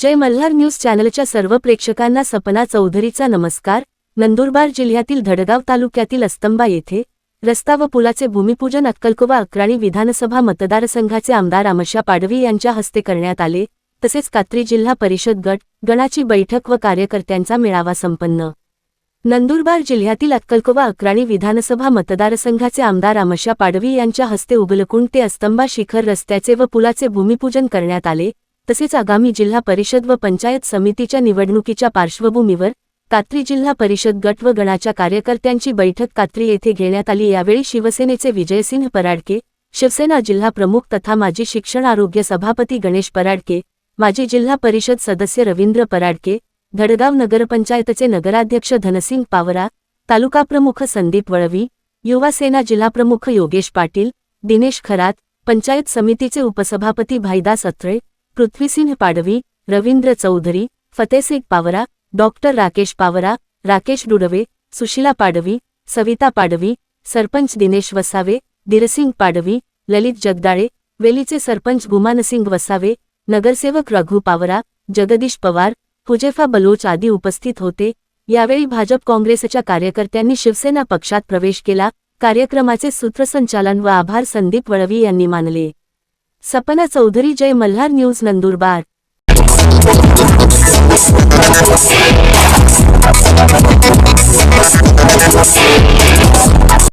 जय Malhar news चॅनलच्या सर्व प्रेक्षकांना सपना चौधरीचा नमस्कार. नंदुरबार जिल्ह्यातील धडगाव तालुक्यातील अस्तंबा येथे रस्ता व पुलाचे भूमिपूजन अक्कलकोवा अक्राणी विधानसभा मतदारसंघाचे आमदार अमशा पाडवी यांच्या हस्ते करण्यात आले. तसेच कात्री जिल्हा परिषद गट गणाची बैठक व कार्यकर्त्यांचा मेळावा संपन्न. नंदुरबार जिल्ह्यातील अक्कलकोवा अक्राणी विधानसभा मतदारसंघाचे आमदार आमशा पाडवी यांच्या हस्ते उगलकुंड ते अस्तंबा शिखर रस्त्याचे व पुलाचे भूमिपूजन करण्यात आले. तसेच आगामी जिल्हा परिषद व पंचायत समितीच्या निवडणुकीच्या पार्श्वभूमीवर कात्री जिल्हा परिषद गट व गणाच्या कार्यकर्त्यांची बैठक कात्री येथे घेण्यात आली. यावेळी शिवसेनेचे विजयसिंह पराडके शिवसेना जिल्हा प्रमुख तथा माजी शिक्षण आरोग्य सभापती गणेश पराडके माजी जिल्हा परिषद सदस्य रवींद्र पराडके धडगाव नगरपंचायतचे नगराध्यक्ष धनसिंग पावरा तालुका प्रमुख संदीप वळवी युवा सेना जिल्हाप्रमुख योगेश पाटील दिनेश खरात पंचायत समितीचे उपसभापती भाईदास अत्रे पृथ्वीसिंह पाडवी रवींद्र चौधरी फतेसिंग पावरा डॉक्टर राकेश पावरा राकेश डुडवे सुशिला पाडवी सविता पाडवी सरपंच दिनेश वसावे दिरसिंग पाडवी ललित जगदाळे वेलीचे सरपंच गुमानसिंग वसावे नगरसेवक रघु पावरा जगदीश पवार हुजेफा बलोच आदी उपस्थित होते. यावेळी भाजप काँग्रेसच्या कार्यकर्त्यांनी शिवसेना पक्षात प्रवेश केला. कार्यक्रमाचे सूत्रसंचालन व आभार संदीप वळवी यांनी मानले. सपना चौधरी जय मल्हार न्यूज नंदुरबार.